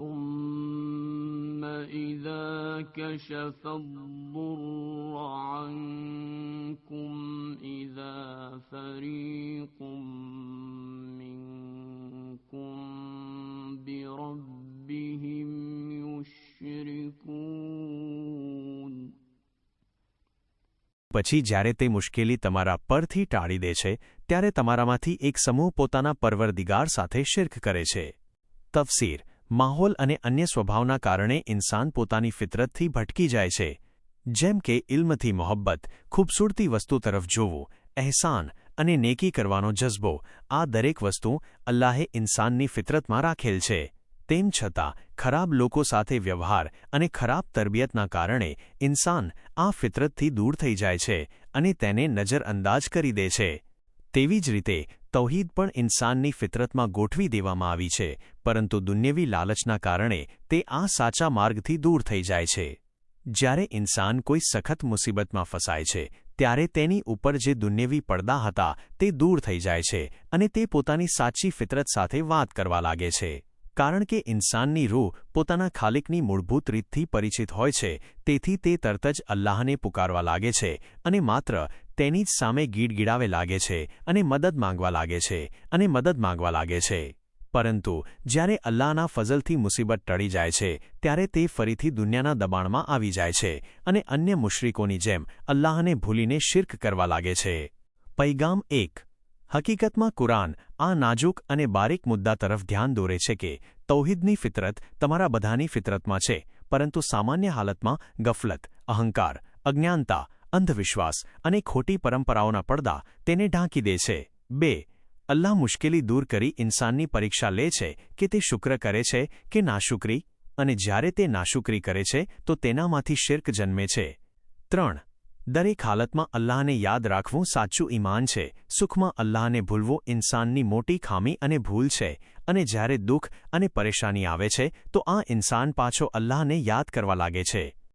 ثم إذا كشف الضر عنكم إذا فريق منكم بربهم يشركون પછી જ્યારે તે મુશ્કેલી તમારા પરથી ટાળી દે છે ત્યારે તમારામાંથી એક સમૂહ પોતાના પરવરદિગાર સાથે શિર્ક કરે છે તફસીર માહોલ અને અન્ય સ્વભાવના કારણે ઇન્સાન પોતાની ફિતરતથી ભટકી જાય છે. જેમ કે, ઇલ્મથી મોહબ્બત, ખૂબસૂરતી વસ્તુ તરફ જોવું, અહેસાન અને નેકી કરવાનો જઝબો, આ દરેક વસ્તુ અલ્લાહે ઇન્સાનની ફિતરતમાં રાખેલ છે. તેમ છતાં, ખરાબ લોકો સાથે વ્યવહાર અને ખરાબ તરબિયતના કારણે ઇન્સાન આ ફિતરતથી દૂર થઈ જાય છે અને તેને નજરઅંદાજ કરી દે છે. તેવી જ રીતે તૌહીદ પણ ઇન્સાનની ફિતરતમાં ગોઠવી દેવામાં આવી છે, પરંતુ દુન્યવી લાલચના કારણે તે આ સાચા માર્ગથી દૂર થઈ જાય છે. જ્યારે ઇન્સાન કોઈ સખત મુસીબતમાં ફસાય છે, ત્યારે તેની ઉપર જે દુન્યવી પડદા હતા તે દૂર થઈ જાય છે અને તે પોતાની સાચી ફિતરત સાથે વાત કરવા લાગે છે. કારણ કે ઇન્સાનની રૂહ પોતાના ખાલિકની મૂળભૂત રીતથી પરિચિત હોય છે, તેથી તે તરત જ અલ્લાહને પુકારવા લાગે છે અને માત્ર તેની જ સામે ગીડગીડાવે લાગે છે અને મદદ માંગવા લાગે છે અને મદદ માંગવા લાગે છે. પરંતુ, જ્યારે અલ્લાહના ફઝલથી મુસીબત ટળી જાય છે, ત્યારે તે ફરીથી દુનિયાના દબાણમાં આવી જાય છે અને અન્ય મુશ્રિકોની જેમ અલ્લાહને ભૂલીને શિર્ક કરવા લાગે છે. પૈગામ એક. હકીકતમાં કુરાન આ નાજુક અને બારીક મુદ્દા તરફ ધ્યાન દોરે છે કે, તૌહિદની ફિતરત તમારા બધાની ફિતરતમાં છે, પરંતુ સામાન્ય હાલતમાં ગફલત, અહંકાર, અજ્ઞાનતા અંધવિશ્વાસ અને ખોટી પરંપરાઓના પડદા તેને ઢાંકી દે છે. બે, અલ્લાહ મુશ્કેલી દૂર કરી ઇન્સાનની પરીક્ષા લે છે કે તે શુક્ર કરે છે કે નાશુકરી અને જ્યારે તે નાશુકરી કરે છે તો તેનામાંથી શિર્ક જન્મે છે. ત્રણ, દરેક હાલતમાં અલ્લાહને યાદ રાખવું સાચું ઈમાન છે. સુખમાં અલ્લાહને ભૂલવું ઇન્સાનની મોટી ખામી અને ભૂલ છે અને જ્યારે દુઃખ અને પરેશાની આવે છે તો આ ઇન્સાન પાછો અલ્લાહને યાદ કરવા લાગે છે.